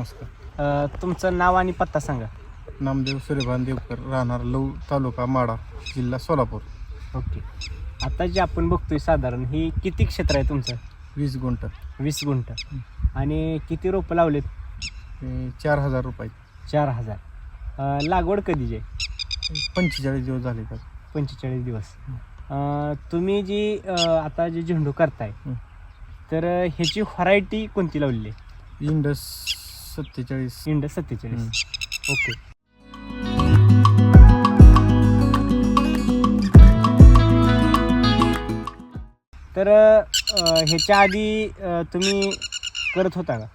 नमस्कार. अ, तुमचं नाव आणि पत्ता सांगा. नामदेव सूर्यभान देवकर राहणार लव तालुका माडा जिल्हा सोलापूर. ओके. आता जे आपण बघतोय साधारण ही किती क्षेत्र आहे तुमचं? वीस गुंठ. वीस गुंठ. आणि किती रोपं लावलेत? हे चार हजार रुपये. चार हजार. अ, लागवड कधीची आहे पंचेचाळीस दिवस झाले तर. पंचेचाळीस दिवस. अ, तुम्ही जी अ, आता जे झेंडू करताय हं. तर ह्याची व्हरायटी कोणती लावलेली आहे? इंडस सत्तेचाळीस. इंड सत्तेचाळीस. ओके. तर अ, ह्याच्या आधी अ, तुम्ही करत होता का?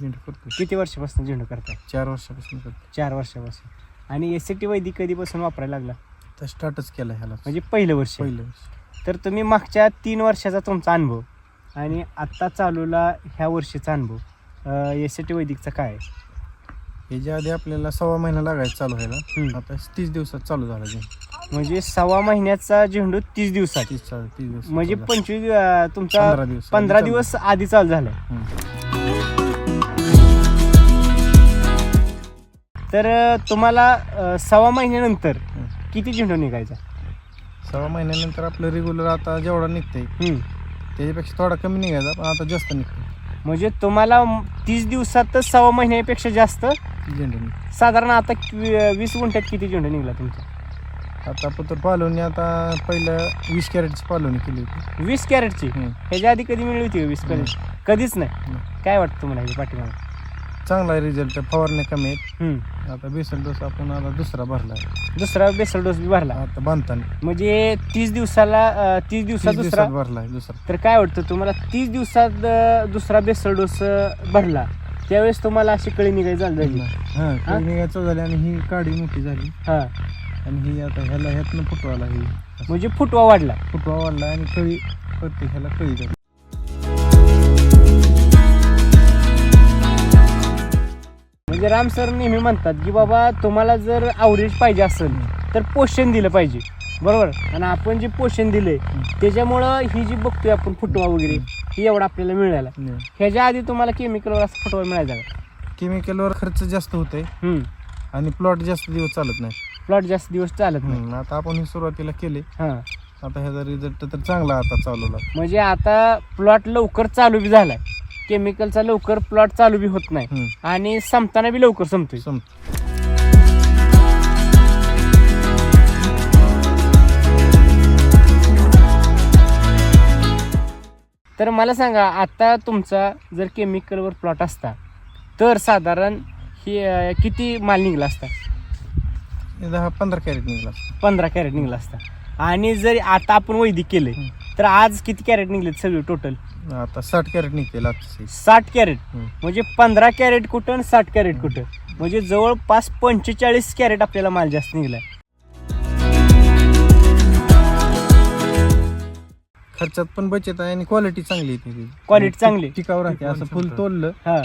झेंडू करतो किती वर्षापासून झेंडू करताय? चार वर्षापासून करतो चार वर्षापासून. आणि एस सी टी वैदिक कधीपासून वापरायला लागला? तर स्टार्टच केला ह्याला. म्हणजे पहिलं वर्ष. पहिलं वर्ष. तर तुम्ही मागच्या तीन वर्षाचा तुमचा अनुभव आणि आत्ता चालूला ह्या वर्षीचा अनुभव. एस टी वैदिकचा काय आहे ह्याच्या आधी आपल्याला सव्वा महिना लागायचा चालू हम्म. व्हायला आता तीस दिवसात चालू झाला झेंडू म्हणजे सव्वा महिन्याचा झेंडू तीस दिवसात तीस चालू तीस दिवस म्हणजे चालू पंचवीस अं, तुमचा पंधरा दिवस पंधरा आधी चालू. दिवस आधी चालू झालाय हम्म. तर अं, तुम्हाला अं, सव्वा महिन्यानंतर हम्म. किती झेंडू निघायचा सव्वा महिन्यानंतर आपलं रेग्युलर आता जेवढा निघतंय हम्म. त्याच्यापेक्षा थोडा कमी निघायचा पण आता जास्त निघतो म्हणजे तुम्हाला तीस दिवसातच सव्वा महिन्यापेक्षा जास्त झेंडू निघतो साधारण आता कि- वीस गुंठ्यात किती झेंडू निघला तुमचा? आता पत्र पालवणी आता पहिलं वीस कॅरेटची पालवणी केली होती. वीस कॅरेटची? हम्म. ह्याच्या आधी कधी मिळली होती का वीस कॅरेट? कधीच नाही. काय वाटतं तुम्हाला ह्याच्या पाठीमागे? चांगला रिझल्ट फवारण्या कमी आहेत हम्म. आता बेसल डोस आपण आता दुसरा भरला. दुसरा बेसल डोस बी भरला. आता बांधताना. म्हणजे तीस दिवसाला अं, तीस दिवसात तीस दुसरा? दिवसात भरला दुसरा. तर काय वाटतं तुम्हाला तीस दिवसात अं, दुसरा बेसल डोस अं, भरला? त्यावेळेस तुम्हाला अशी कळी निघायची झाली. हा कळी निघायचं झाली आणि ही काडी मोठी झाली. हा. आणि ही आता ह्याला ह्यातनं फुटवाला ही म्हणजे फुटवा वाढला. फुटवा वाढला आणि कळी प्रत्येक ह्याला कळी झाली. म्हणजे राम सर नेहमी म्हणतात की बाबा तुम्हाला जर आवरेज पाहिजे असेल तर पोषण दिलं पाहिजे. बरोबर? आणि आपण जे पोषण दिले त्याच्यामुळं ही जी बघतोय आपण फुटवा वगैरे ही एवढा आपल्याला मिळाला. ह्याच्या आधी तुम्हाला केमिकलवर असं फुटवा मिळायचा का? केमिकलवर खर्च जास्त होतोय. आणि प्लॉट जास्त दिवस चालत नाही. प्लॉट जास्त दिवस चालत नाही. आता आपण हे सुरुवातीला केले. हा. आता ह्याचा रिझल्ट तर चांगला आता चालवला म्हणजे आता प्लॉट लवकर चालू बी झालाय. केमिकलचा लवकर प्लॉट चालू बी होत नाही. आणि संपताना बी लवकर संपतोय. तर मला सांगा आता तुमचा जर केमिकलवर प्लॉट असता तर साधारण ही किती माल निघला असता? दहा पंधरा कॅरेट निघाला पंधरा कॅरेट निघला असता. आणि जर आता आपण वैदिक केले तर आज किती कॅरेट निघलेत सगळे टोटल आता साठ कॅरेट निघते साठ कॅरेट? हम्म. म्हणजे पंधरा कॅरेट कुठं आणि साठ कॅरेट कुठं? म्हणजे जवळपास पंचेचाळीस कॅरेट आपल्याला माल जास्त निघलाय. खर्चात पण बचत आहे आणि क्वालिटी चांगली येते त्याची. Quality चांगली. टिकाऊ राहते असं फुल तोडलं हा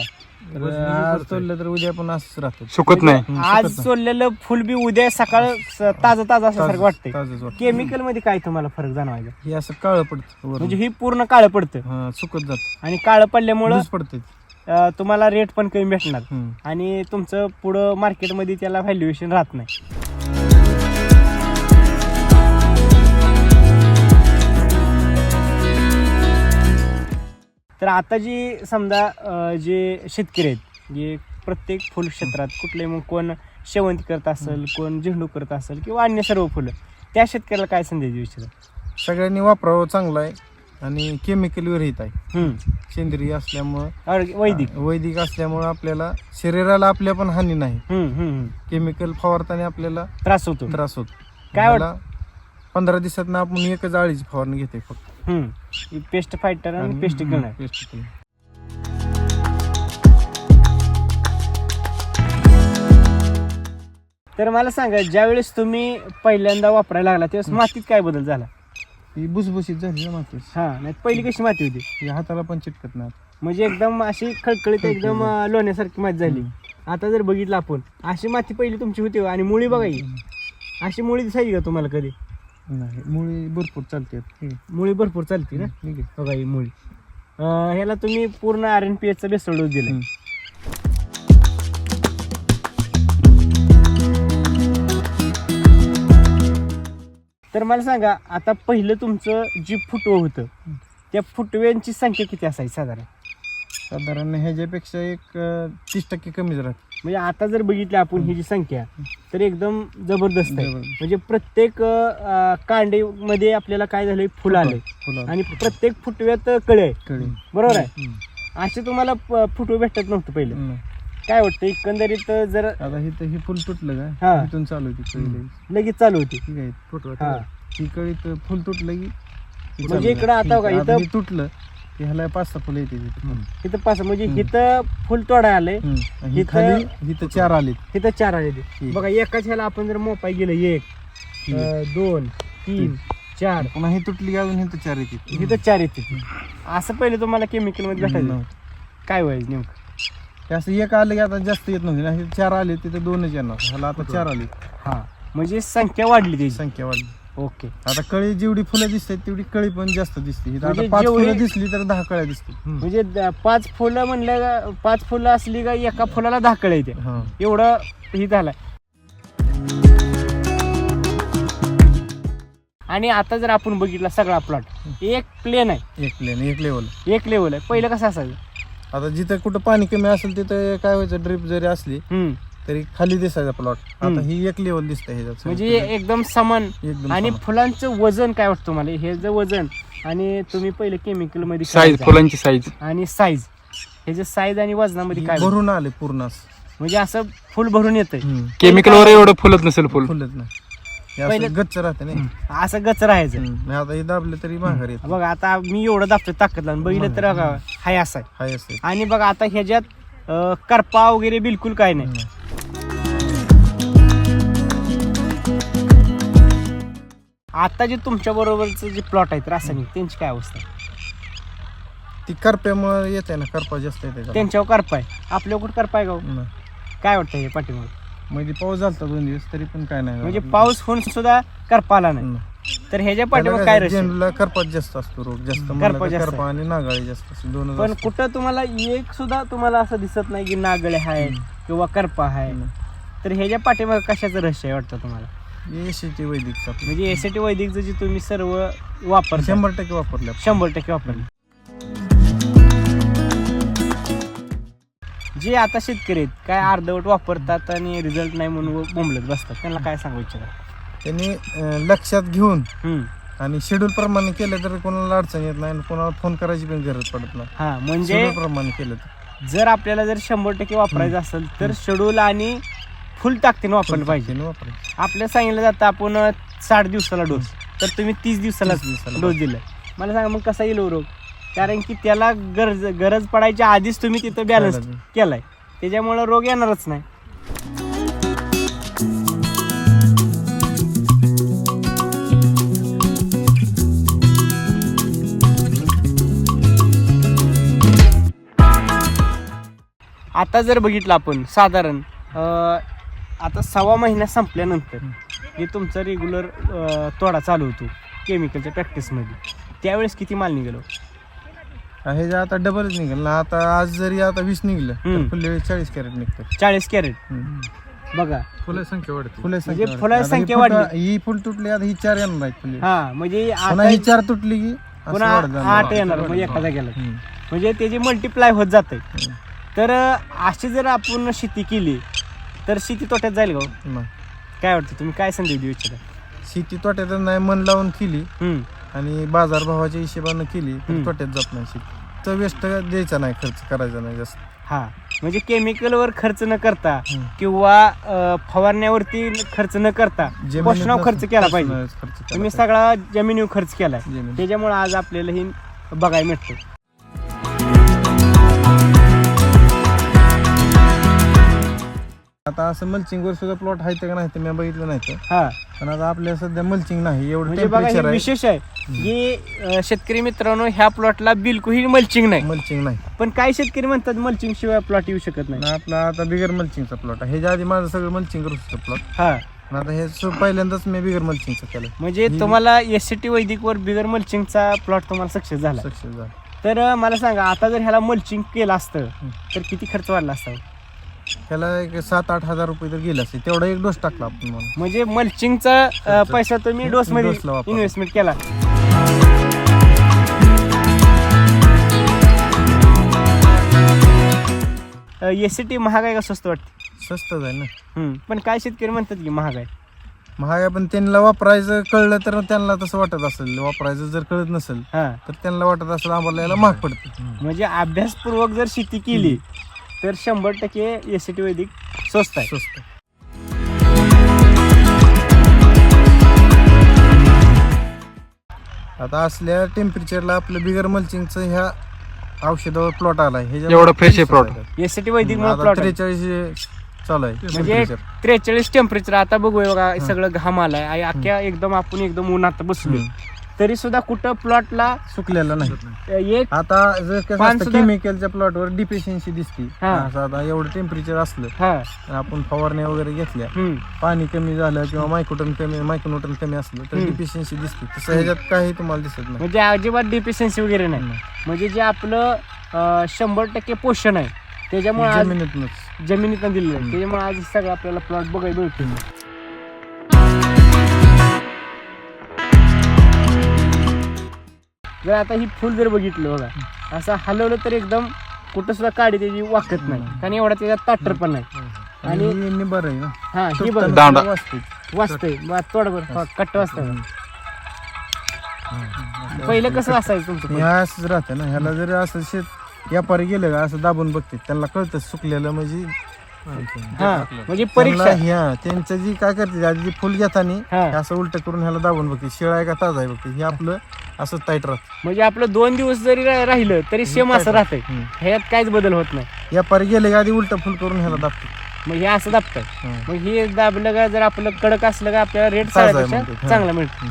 तर आज तोडलं तर उद्या पण असंच राहतं सुकत नाही आज. सोडलेलं फुल बी उद्या सकाळ स- ताजं ताजं असल्यासारखं वाटतंय ताजंच वाटतं. केमिकलमध्ये काय तुम्हाला फरक जाणवायचा हे असं काळं पडतं वरून. म्हणजे ही पूर्ण काळं पडतं हा, सुकत जात आणि काळं पडल्यामुळं पडते अं, तुम्हाला रेट पण कमी भेटणार. आणि तुमचं पुढं मार्केटमध्ये त्याला व्हॅल्युएशन राहत नाही तर आता जी समजा अं, जे शेतकरी आहेत जे प्रत्येक फुल क्षेत्रात कुठले मग कोण शेवंती करत असेल कोण झेंडू करत असेल किंवा अन्य सर्व फुलं त्या शेतकऱ्याला काय संदेश देऊ इच्छितात सगळ्यांनी वापरावं चांगलं आहे आणि केमिकल विरहित आहे. हम्म. सेंद्रिय असल्यामुळं और- वैदिक. वैदिक असल्यामुळं आपल्याला शरीराला आपल्या पण हानी नाही. हम्म, हम्म, हम्म. केमिकल फवारताना आपल्याला त्रास होतो. त्रास होत. काय वाट- पंधरा दिवसात आपण एकच आळीची फवारणी घेते फक्त. पेस्ट फायटर आणि पेस्ट किलर पेस्ट किलर. तर मला सांगा ज्यावेळेस तुम्ही पहिल्यांदा वापरायला लागला त्यावेळेस मातीत काय बदल झाला? ही भुसभुशीत झाली ना माती. हा नाही पहिली कशी माती होती? ही हाताला पण चिटकत नाही. म्हणजे एकदम अशी खळखळीत एकदम अं, लोण्यासारखी माती झाली. आता जर बघितलं आपण अशी माती पहिली तुमची होती आणि मुळी बघा ही. अशी मुळी दिसायची का तुम्हाला कधी? नाही मुळी भरपूर चालते मुळी भरपूर चालते ना? ठीक आहे बघा ही मुळी. अं, ह्याला तुम्ही पूर्ण आर एन पी एचचा बेसळ डोस दिला. तर मला सांगा आता पहिलं तुमचं जी फुटवं होतं त्या फुटव्यांची संख्या किती असायची साधारण? साधारण ह्याच्यापेक्षा एक अं, तीस टक्के कमीच राहते. म्हणजे आता जर बघितलं आपण ही जी संख्या तर एकदम जबरदस्त आहे जबरदस्त. म्हणजे प्रत्येक अं, कांडीमध्ये आपल्याला काय झालंय फुल आलंय फुलं आणि प्रत्येक फुटव्यात कळे आहे कळी बरोबर आहे हम्म. असे तुम्हाला प- फुटवे भेटत नव्हतं पहिलं हम्म. काय वाटतं एकंदरीत जर आता ही ही फुल तुटलं हा. का इथून चालू होती कळी लगेच. लगेच चालू होती ठीक आहे फुटवा हा. ही कळी तर फुल तुटलं की म्हणजे इकडं आता. बघा, इथं- हे तुटलं ह्याला पाच सहा फुलं येते तिथं. इथं पाच म्हणजे. इथं फुल तोडा आलंय. आणि ही इथं- खाली इथं चार आले इथं चार आले ते. बघा एकाच ह्याला आपण जर मोपाय गेलं एक अं, दोन तीन चार. पुन्हा ही तुटली की अजून? इथं चार येते इथं चार येते असं पहिले तुम्हाला केमिकलमध्ये भेटायचं. काय व्हायचं नेमकं? असं एक आलं की आता जास्त येत नव्हती. ना हे चार आले तिथे दोनच येणार. ह्याला आता चार आली हा. म्हणजे संख्या वाढली त्याची. संख्या वाढली. ओके. आता कळी जेवढी फुलं दिसतात तेवढी कळी पण जास्त दिसते. इथं म्हणजे आता पाच जेवढी- फुलं दिसली तर दहा कळ्या दिसतील. म्हणजे द- पाच फुलं म्हणलं का- पाच फुलं असली का एका फुलाला धाकळ येते. हा. एवढं हे झालं आणि आता जर आपण बघितला सगळा प्लॉट एक प्लेन आहे. एक प्लेन एक लेवल एक लेवल आहे. पहिलं कसं असायचं? आता जिथं कुठं पाणी कमी असेल तिथं काय व्हायचं? ड्रिप जरी असली हम्म. तरी खाली दिसायचा प्लॉट. आता ही एक लेवल दिसत ह्याच्यात म्हणजे एकदम समान एकदम आणि समान. फुलांचं वजन काय वाटतं मला हे जे वजन आणि तुम्ही पहिले केमिकलमध्ये साईज करायचा. फुलांची साईज आणि साईज ह्याचे साईज आणि वजनामध्ये ही काय? भरून आले पूर्ण. म्हणजे असं फुल भरून येतंय. हम्म. केमिकलवर एवढं फुलत नसेल फुल. फुलत नाही. हे पहिले- असं गच्च राहते ना असं गच राहायचं. हम्म. आता हे दाबले तरी माघार येत. बघा आता मी एवढं दाबतोय ताकद लावून. बघितलं तर बघा, हाय असं आहे. हाय असं आणि बघा आता ह्याच्यात अं, करपा वगैरे बिलकुल काय नाही. आता जे तुमच्या बरोबरचं जे प्लॉट आहेत रासायनिक त्यांची काय अवस्था? आहे? ती करप्यामुळे येते ना करपा जास्त येते त्यांच्यावर करपा आहे. आपल्या कुठं करपा आहे का हो? काय वाटतं हे पाठीमाग? म्हणजे पाऊस झालता दोन दिवस तरी पण काय नाही. म्हणजे पाऊस होऊन सुद्धा करपा आला नाही. नाही. तर ह्याच्या त्याला पाठीमाग काय झालं, आहे? झेंडूला करपात जास्त असतो रोग जास्त हम्म, म्हणलं करपा तर जास्त करपा आणि नागाळी जास्त असते दोन पण कुठं तुम्हाला एक सुद्धा तुम्हाला असं दिसत नाही की नागळे आहे किंवा करपा आहे. तर ह्याच्या पाठीमाग कशाचं रहस्य आहे वाटतं तुम्हाला? एसीटी वैदिकचा. म्हणजे एसीटी वैदिकचं जे तुम्ही सर्व वापर शंभर टक्के वापरले. शंभर टक्के वापरले. जे आता शेतकरी आहेत काय अर्धवट वापरतात आणि रिझल्ट नाही म्हणून बोंबलत बसतात. त्यांना काय सांगू इच्छिता? त्यांनी अं, लक्षात घेऊन हम्म. आणि शेड्यूल प्रमाणे केलं तर कोणाला अडचण येत नाही आणि कोणाला फोन करायची पण गरज पडत नाही. हा म्हणजे शेड्यूल प्रमाणे केलं तर. जर आपल्याला जर शंभर टक्के वापरायचं असेल तर शेड्यूल आणि फुल ताकदीने वापरलं पाहिजे. वापरायचं आपल्याला सांगितलं जातं आपण साठ दिवसाला डोस तर तुम्ही तीस दिवसाला 30 दिवसाला डोस दिलाय मला सांगा मग कसा येईल रोग कारण की त्याला गरज गरज पडायच्या आधीच तुम्ही तिथं बॅलन्स. केलाय. त्याच्यामुळे रोग येणारच नाही. आता जर बघितलं आपण साधारण आता सव्वा महिना संपल्यानंतर जे तुमचा रेग्युलर तोडा चालू होतो केमिकलच्या प्रॅक्टिसमध्ये त्यावेळेस किती माल निघालो हे जे आता डबलच निघेल ना आता आज जरी आता वीस निघलं हम्म. फुले चाळीस कॅरेट निघतात चाळीस कॅरेट बघा फुले संख्या वाढते फुले म्हणजे संख्या फुलाची वाढते. आता ही संख्या वाढली. ही फुल तुटली आता ही चार येणार आहेत फुले हा म्हणजे पुन्हा आता ही चार तुटली की असं पुन्हा वाढत जाणार. आठ येणार म्हणजे जागेला हम्म. म्हणजे त्याची मल्टिप्लाय होत जाते. तर अशी जर आपण शेती केली तर शेती तोट्यात जाईल का हो? नाही. काय वाटतं तुम्ही काय संदेश देऊ इच्छिता शेती तोट्यात नाही मन लावून केली हम्म. आणि बाजारभावाच्या हिशोबानं केली हम्म. तोट्यात जात नाही शेती तर वेस्ट द्यायचा नाही खर्च करायचा नाही जास्त हा म्हणजे केमिकलवर खर्च न करता हम्म. किंवा अं, फवारण्यावरती खर्च न करता पोषणावर खर्च केला पाहिजे खर्च केला तुम्ही पाहिजे. सगळा जमिनीवर खर्च केलाय. त्याच्यामुळे आज आपल्याला हे बघायला मिळतं आता असं मल्चिंग वर सुद्धा प्लॉट आहे का नाही ते मी बघितलं नाही तर. हा. पण आता आपल्या सध्या मल्चिंग नाही एवढं म्हणजे बघा हे टेम्परेचर आहे. विशेष आहे. की अं, शेतकरी मित्रांनो ह्या प्लॉटला बिलकुल मल्चिंग नाही. मल्चिंग नाही. पण काही शेतकरी म्हणतात मल्चिंग शिवाय प्लॉट येऊ शकत नाही. आणि आपला आता बिगर मल्चिंगचा प्लॉट आहे. ह्याच्या आधी माझं सगळं मल्चिंग करू शकतो प्लॉट हा. आता हे सु- पहिल्यांदाच मी बिगर मल्चिंगचं केलं म्हणजे तुम्हाला एस सी टी वैदिकवर बिगर मल्चिंगचा प्लॉट तुम्हाला सक्सेस झाला. सक्सेस झालं. तर अं, मला सांगा आता जर ह्याला मल्चिंग केलं असतं तर किती खर्च वाढला असता? त्याला एक सात आठ हजार रुपये तर गेला असेल तेवढा एक डोस टाकला आपण म्हणून. म्हणजे मल्चिंगचा पैसा तुम्ही डोस मध्ये डोसला वापरला. इन्व्हेस्टमेंट केला. एस सी टी महाग आहे का स्वस्त वाटते? स्वस्तच आहे ना. हम्म. पण काय शेतकरी म्हणतात की महाग आहे महाग आहे पण त्यांना वापरायचं कळलं तर त्यांना तसं वाटत असेल. वापरायचं जर कळत नसेल हा. तर त्यांना वाटत असेल आम्हाला याला महाग पडते. म्हणजे अभ्यासपूर्वक जर शेती केली तर शंभर टक्के एस सी टी वैदिक स्वस्त आहे स्वस्त आता असल्या टेम्परेचरला आपलं बिगर मल्चिंगचं ह्या औषधावर प्लॉट आलाय एवढं fresh आहे. आहे. S C T Vaidik plot त्रेचाळीस चालू आहे म्हणजे. त्रेचाळीस टेम्परेचर आता बघूया बघा सगळं घाम आलाय आणि अख्ख्या एकदम आपण एकदम उन्हात बसलो. तरी सुद्धा कुठं प्लॉटला सुकलेला नाही एक आता जर कसं असतं सुद्धा- केमिकलच्या प्लॉटवर डिफिशियन्सी दिसते हा. असं आता एवढं टेम्परेचर असलं हा आपण फवारण्या वगैरे घेतल्या हम्म. पाणी कमी झालं किंवा मायक्रोटन कमी मायक्रोन्यूटन कमी असलं तर हम्म. डिफिशियन्सी दिसते तसं ह्याच्यात काही तुम्हाला दिसत नाही म्हणजे अजिबात डिफिशियन्सी वगैरे नाही. म्हणजे जे आपलं अं, शंभर टक्के पोषण आहे त्याच्यामुळे आज जमिनीतूनच जमिनीतनं दिलेलं आहे हम्म. त्याच्यामुळे आज सगळं आपल्याला प्लॉट बघायला मिळतो जर आता ही फुल जर बघितलं बघा असं हलवलं तर एकदम कुठं सुद्धा काडी त्याची वाकत नाही. कारण एवढा त्याच्यात ताटर पण नाही. आणि आणि- बरं आहे ना. हा ही बघ दांडा. वाचते. वाचतंय बरं. कट्ट वाचतंय पहिलं कसं असायचं तुमचं हे? असंच राहतं ना. ह्याला जर असं शेत व्यापारी गेलं का असं दाबून बघते. त्यांना कळतं सुकलेलं म्हणजे हा म्हणजे परीक्षा. त्यांना ह्या त्यांचं जी काय करते आधी जी फुल घेताना हा. हे असं उलट करून ह्याला दाबून बघते. शिळा आहे का ताजा आहे बघते. हे आपलं असं टाईट राहत. म्हणजे आपलं दोन दिवस जरी रा- राहिलं तरी सेम असं राहतंय. ह्यात काहीच बदल होत नाही. व्यापारी गेले का आधी उलट फुल करून ह्याला दाबते. मग हे असं दाबतंय. मग हे दाबलं का जर आपलं कडक असलं का आपल्याला रेट ताजा आहे साड्यापेक्षा म्हणतात, हा. चांगला मिळतो.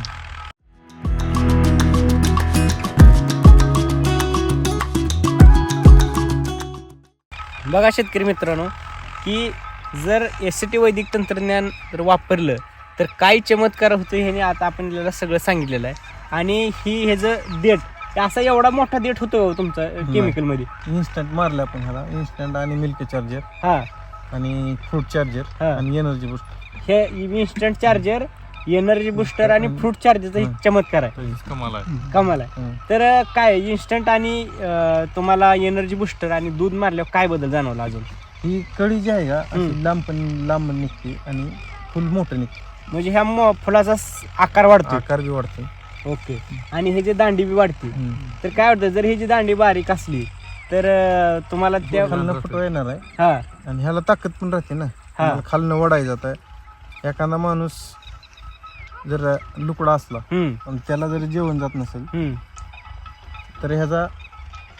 बघा शेतकरी मित्रांनो की जर एस टी वैदिक तंत्रज्ञान जर वापरलं तर काय चमत्कार होतो ह्याने आता आपण आपल्याला सगळं सांगितलेलं आहे. आणि ही ह्याचं देठ असा एवढा मोठा देठ होतो हो तुमचा केमिकलमध्ये इन्स्टंट मारले आपण ह्याला. इन्स्टंट आणि मिल्क चार्जर हा. आणि फ्रूट चार्जर हा. आणि एनर्जी बुस्ट हे इन्स्टंट चार्जर एनर्जी बुस्टर आणि फ्रूट चार्जरचा हं. चमत्कार आहे. कमाल कमाल आहे. तर काय इन्स्टंट आणि तुम्हाला एनर्जी बुस्टर आणि दूध मारल्यावर काय बदल जाणवला अजून? ही कळी जी आहे का. अशी लांब पण लांब निघते आणि फुल मोठं निघते. म्हणजे ह्या मो- फुलाचा स- आकार वाढतो आकार बी वाढतो ओके. आणि हे जे दांडी बी वाढते. तर काय वाटतं जर ही जी दांडी बारीक असली तर अं, तुम्हाला त्या खालनं फुटवा येणार आहे. हा. आणि ह्याला ताकद पण राहते ना. हा. ह्याला खालनं वडायचं जात एखादा माणूस जर लुकडा असला हम्म. आणि त्याला जर जेवण जात नसेल हम्म. तर ह्याचा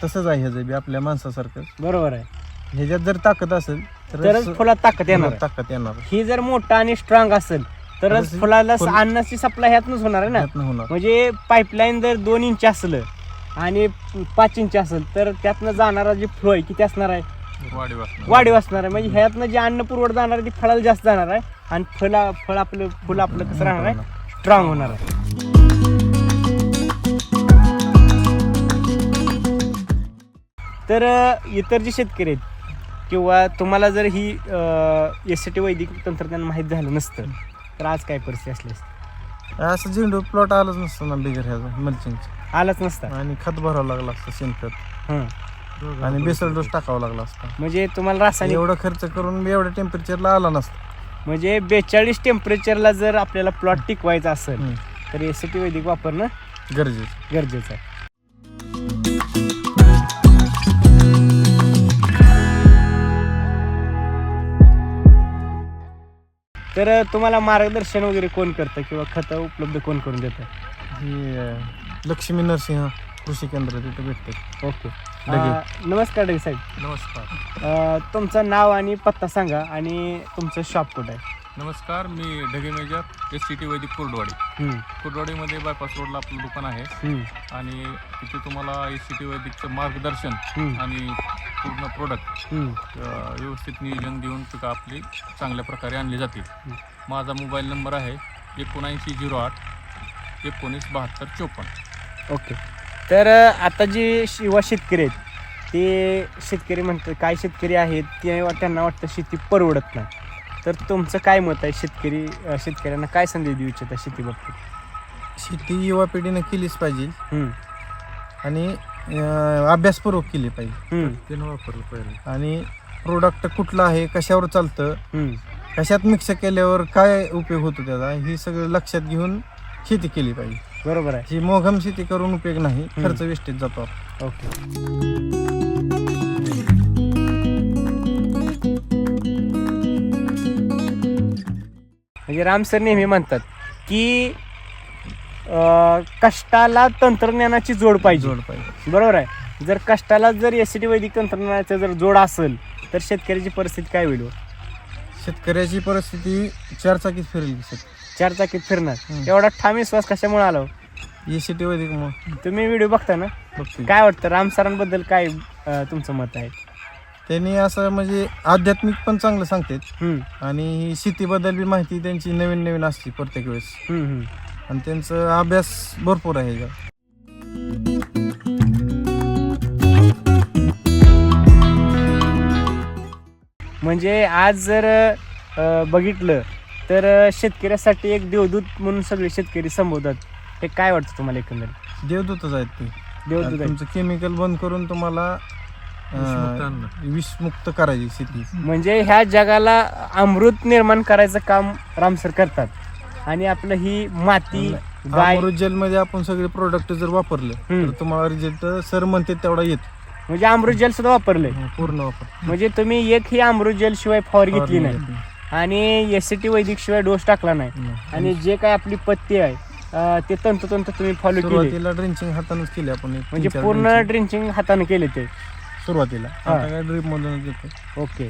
तसंच आहे ह्याचं बी आपल्या माणसासारखं बरोबर आहे. ह्याच्यात जर ताकद असेल तरच तर फुलात ताकद येणार. ताकद येणार ही जर मोठा आणि स्ट्रॉंग असेल तरच तरच फुलाला फुल- अन्नाची सप्लाय ह्यातनच होणार आहे ना? म्हणजे पाईपलाईन जर दोन इंच असलं आणि पाच इंच असेल तर त्यातनं जाणारा जे फ्लो आहे किती असणार आहे? वाढीव असणार. आहे. म्हणजे ह्यातनं जे अन्न पुरवठ जाणार आहे ते फळाला जास्त जाणार आहे. आणि फळा फळ आपलं फुल आपलं कसं राहणार आहे? स्ट्रॉंग होणार आहे. तर इतर जे शेतकरी आहेत किंवा तुम्हाला जर ही एस टी वैदिक तंत्रज्ञान माहीत झालं नसतं तर आज काय परिस्थिती असली असती? असं झेंडू प्लॉट आलाच नसतं ना बिगर ह्याचा मल्चिंगचं आलाच नसता. आणि खत भरावं लागलं असतं शेणखत हं. आणि बेसल डोस टाकावा लागला असता. म्हणजे तुम्हाला रासायनिक एवढं खर्च करून बी एवढ्या टेम्परेचरला आला नसतं. म्हणजे बेचाळीस टेम्परेचरला जर आपल्याला प्लॉट टिकवायचा असेल. तर एस टी वैदिक वापरणं गरजेचं. गरजेचं आहे. तर तुम्हाला मार्गदर्शन वगैरे कोण करतं किंवा खतं उपलब्ध कोण करून देतं? ही अं, लक्ष्मी नरसिंह कृषी केंद्र तिथे भेटते. ओके. अं, नमस्कार डगे साहेब. नमस्कार. अं, तुमचं नाव आणि पत्ता सांगा आणि तुमचं शॉप कुठं आहे? नमस्कार मी Dhage major S T T Vaidik Kurduwadi. हम्म, कुर्डवाडीमध्ये बायपास रोडला आपलं दुकान आहे. हम्म, आणि तिथे तुम्हाला एस टी टी वैदिकचं मार्गदर्शन हम्म, आणि पूर्ण प्रोडक्ट. व्यवस्थित नियोजन देऊन पिकं आपली चांगल्या प्रकारे आणली जातील माझा मोबाईल नंबर आहे एकोणऐंशी झिरो आठ एकोणीस बहात्तर चोपन्न. ओके. तर आता जे श- युवा शेतकरी आहेत ते शेतकरी म्हणतात काय शेतकरी आहेत ते त्यांना वाटतं शेती परवडत नाही. तर तुमचं काय मत आहे? शेतकरी शेतकऱ्यांना काय संदेश देऊ इच्छिता शेती बाबतीत? शेती युवा पिढीने केलीच पाहिजे. आणि अं, अभ्यासपूर्वक केली पाहिजे. हम्म, त्यानं वापरलं पाहिजे आणि प्रोडक्ट कुठलं आहे कशावर चालतं हम्म. कशात मिक्स केल्यावर काय उपयोग होतो त्याचा हे सगळं लक्षात घेऊन शेती केली पाहिजे. बरोबर आहे. ही मोघम शेती करून उपयोग नाही खर्च वेस्टेज जातो आपला. ओके. म्हणजे राम सर नेहमी म्हणतात की अ, कष्टाला तंत्रज्ञानाची जोड पाहिजे. जोड पाहिजे. बरोबर आहे? जर कष्टाला जर एस टी वैदिक तंत्रज्ञानाचा जर जोड असेल तर शेतकऱ्याची परिस्थिती काय होईल हो? शेतकऱ्याची परिस्थिती चार चाकीत फिरेल चार चाकीत फिरणार. हम्म. एवढा ठाम विश्वास कशामुळे आला हो? ही शेती वैदिक मग तुम्ही व्हिडिओ बघता ना. काय वाटतं? राम सरांबद्दल काय अ, तुमचं मत आहे? त्यांनी असं म्हणजे आध्यात्मिक पण चांगलं सांगतात. हम्म, आणि शेतीबद्दल बी माहिती त्यांची नवीन नवीन असते प्रत्येक वेळेस. हम्म, हम्म. आणि त्यांचा अभ्यास भरपूर आहे ह्याच्यात. म्हणजे आज जर अ, बघितलं तर अ, शेतकऱ्यासाठी एक देवदूत म्हणून सगळे शेतकरी संबोधतात. हे काय वाटतं तुम्हाला एकंदरीत? देवदूतच आहेत ते. देवदूत आहे. तुमचं केमिकल बंद करून तुम्हाला अं, विषमुक्त करायची शेती. म्हणजे ह्या जगाला अमृत निर्माण करायचं काम रामसर करतात. आणि आपलं ही माती गाय. जेल मध्ये आपण सगळे प्रोडक्ट जर वापरले. तर तुम्हाला रिझल्ट सर म्हणते तेवढा येत. म्हणजे अमृत जल सुद्धा वापरलंय. पूर्ण वापर. म्हणजे तुम्ही एक ही अमृत जल शिवाय फवार घेतली नाही. आणि एस टी वैदिक शिवाय डोस टाकला नाही. आणि जे काय आपली पत्ती आहे ते तंतोतंत तुम्ही फॉलो केले. सुरुवातीला ड्रिंचिंग हातानच केली आपण एक म्हणजे पूर्ण drenching. ड्रिंचिंग हाताने केले ते. सुरुवातीला. आता काय ड्रीप मधूनच देतो ओके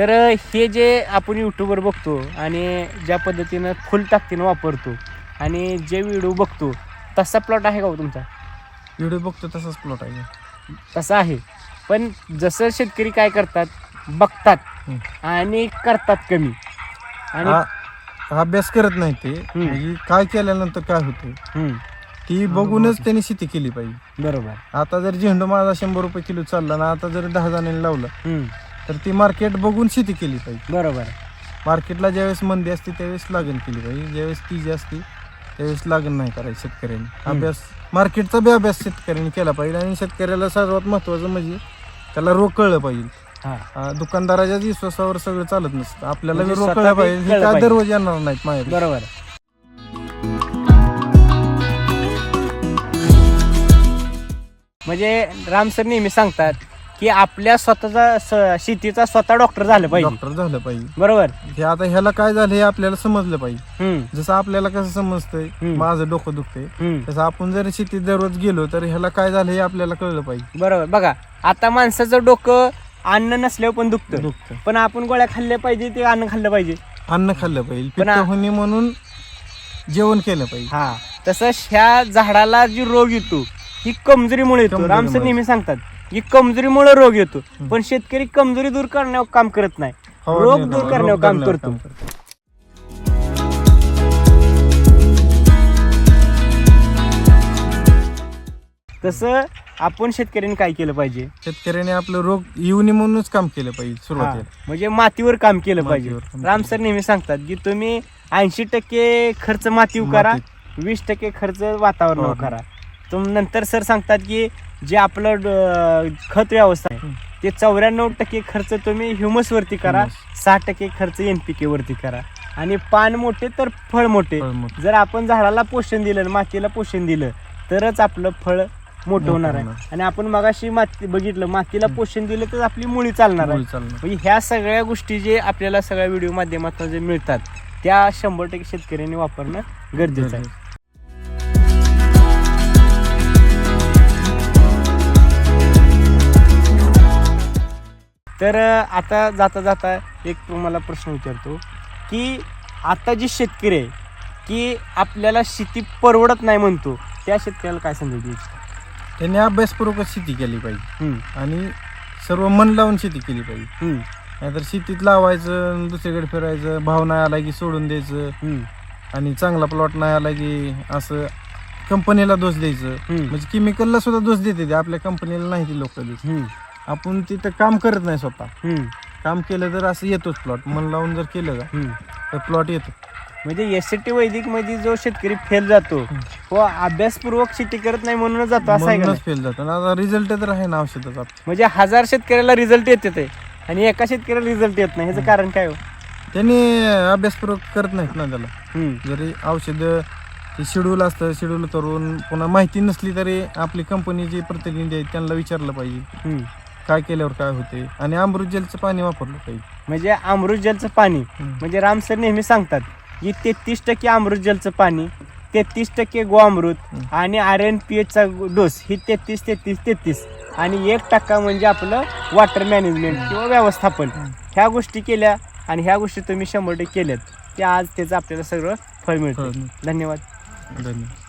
तर हे जे आपण यूट्यूबवर बघतो आणि ज्या पद्धतीनं फुल टाकतीनं वापरतो आणि जे व्हिडिओ बघतो तसा प्लॉट आहे का हो तुमचा? व्हिडिओ बघतो तसाच प्लॉट आहे. तसा आहे. पण जसं शेतकरी काय करतात बघतात. आणि करतात कमी. आणि हा- अभ्यास करत नाही ते. म्हणजे काय केल्यानंतर काय होते? ती बघूनच त्यांनी शेती केली पाहिजे. बरोबर. आता जर झेंडू माझा शंभर रुपये किलो चालला ना आता जर दहा जणांनी लावला तर ती मार्केट बघून शेती केली पाहिजे. बरोबर. मार्केटला ज्यावेळेस मंदी असते त्यावेळेस लागण केली पाहिजे. ज्यावेळेस ती जी असते त्यावेळेस लागण नाही करायची शेतकऱ्यांनी. अभ्यास मार्केटचा बी अभ्यास शेतकऱ्यांनी केला पाहिजे आणि शेतकऱ्याला सर्वात महत्वाचं म्हणजे त्याला रोग कळलं पाहिजे. हा. आ, दुकानदाराच्याच विश्वासावर सगळं चालत नसतं. आपल्याला बी म्हणजे रोग स्वतः कळलं बी पाहिजे हे कळलं काय पाहिजे. दररोज येणार नाहीत माझ्या बरोबर. म्हणजे राम सर नेहमी सांगतात की आपल्या स्वतःचा स- शेतीचा स्वतः डॉक्टर झालं पाहिजे. डॉक्टर झालं पाहिजे. बरोबर? हे आता ह्याला काय झालं हे आपल्याला समजलं पाहिजे. हम्म. जसं आपल्याला कसं समजतंय हम्म. माझं डोकं दुखतंय. हम्म. तसं आपण जर शेतीत दररोज गेलो तर ह्याला काय झालं हे आपल्याला कळलं पाहिजे. बरोबर. बघा आता माणसाचं डोकं अन्न नसल्यावर पण दुखतं. दुखतं. पण आपण गोळ्या खाल्ल्या पाहिजे ते अन्न खाल्लं पाहिजे. अन्न खाल्लं पाहिजे. पण पित्त आ- होणे म्हणून जेवण केलं पाहिजे. हा. तसंच ह्या झाडाला जी रोग येतो ही कमजोरीमुळे येतो. कमजोरीमुळे. रामसर नेहमी सांगतात. की कमजोरीमुळे रोग येतो. पण शेतकरी कमजोरी दूर करण्यावर काम करत नाही. फवारणी रोग दूर करण्यावर काम करतो. तसं आपण शेतकऱ्यांनी काय केलं पाहिजे? शेतकऱ्याने आपलं रोग येऊ नये म्हणूनच काम केलं पाहिजे हा, सुरुवातीला. म्हणजे मातीवर काम केलं पाहिजे. राम सर नेहमी सांगतात की तुम्ही ऐंशी टक्के खर्च मातीवर करा. वीस टक्के खर्च वातावरणावर फवारणी. करा. तुम नंतर सर सांगतात की जे आपलं खत व्यवस्था आहे. ते चौऱ्याण्णव टक्के खर्च तुम्ही ह्युमस वरती करा. सहा टक्के खर्च एनपीके वरती करा आणि पान मोठे तर फळ मोठे. जर आपण झाडाला पोषण दिलं मातीला पोषण दिलं तरच आपलं फळ मोठं होणार आहे. आणि आपण मगाशी माती बघितलं मातीला पोषण दिलं तर आपली मुळी चालणार आहे. म्हणजे ह्या सगळ्या गोष्टी जे आपल्याला सगळ्या व्हिडिओ माध्यमातून जे मिळतात त्या शंभर टक्के शेतकऱ्यांनी वापरणं गरजेचं आहे तर आता जाता जाता एक तुम्हाला प्रश्न विचारतो की आता जे शेतकरी आहे की आपल्याला शेती परवडत नाही म्हणतो त्या शेतकऱ्याला काय संदेश द्यायची? त्यांनी अभ्यासपूर्वक शेती केली पाहिजे. हम्म, आणि सर्व मन लावून शेती केली पाहिजे. हम्म, नाहीतर शेतीत लावायचं आणि दुसरीकडे फिरायचं भाव नाही आला की सोडून द्यायचं. हम्म, आणि चांगला प्लॉट नाही आला की असं कंपनीला दोष द्यायचं. हम्म, म्हणजे केमिकलला सुद्धा दोष देते ते आपल्या कंपनीला नाही ते लोक देत. हम्म, आपण तिथं काम करत नाही स्वतः. हम्म, काम केलं तर असं येतोच प्लॉट मन लावून जर केलं का हम्म. तर प्लॉट येतो. म्हणजे एस टी वैदिकमध्ये जो शेतकरी फेल जातो तो अभ्यासपूर्वक शेती करत नाही म्हणूनच जातो असं आहे का म्हणूनच नाही? फेल जातो. आणि आता रिझल्ट तर आहे ना औषधाचा. म्हणजे हजार शेतकऱ्याला रिझल्ट येते ते आणि एका शेतकऱ्याला रिझल्ट येत नाही. ह्याचं कारण काय हो? त्यांनी अभ्यासपूर्वक करत नाहीत ना त्याला. हम्म, जरी औषधं शेड्यूल असतं शेड्यूल करून पुन्हा माहिती नसली तरी आपली कंपनीचे प्रतिनिधी आहेत त्यांना विचारलं पाहिजे. हम्म. काय केल्यावर काय होते? आणि अमृत जेलचं पाणी वापरलं पाहिजे. म्हणजे अमृत जलचं पाणी हम्म. म्हणजे राम सर नेहमी सांगतात की तेहतीस टक्के अमृत जलचं पाणी तेहतीस टक्के गोअमृत हम्म. आणि आर एन पी एचचा डोस ही तेहतीस तेहतीस तेहतीस. आणि एक टक्का म्हणजे आपलं वॉटर मॅनेजमेंट किंवा व्यवस्थापन. ह्या गोष्टी केल्या आणि ह्या गोष्टी तुम्ही शंभर टक्के केल्यात. की आज त्याचं आपल्याला सगळं फळ मिळतं धन्यवाद. धन्यवाद.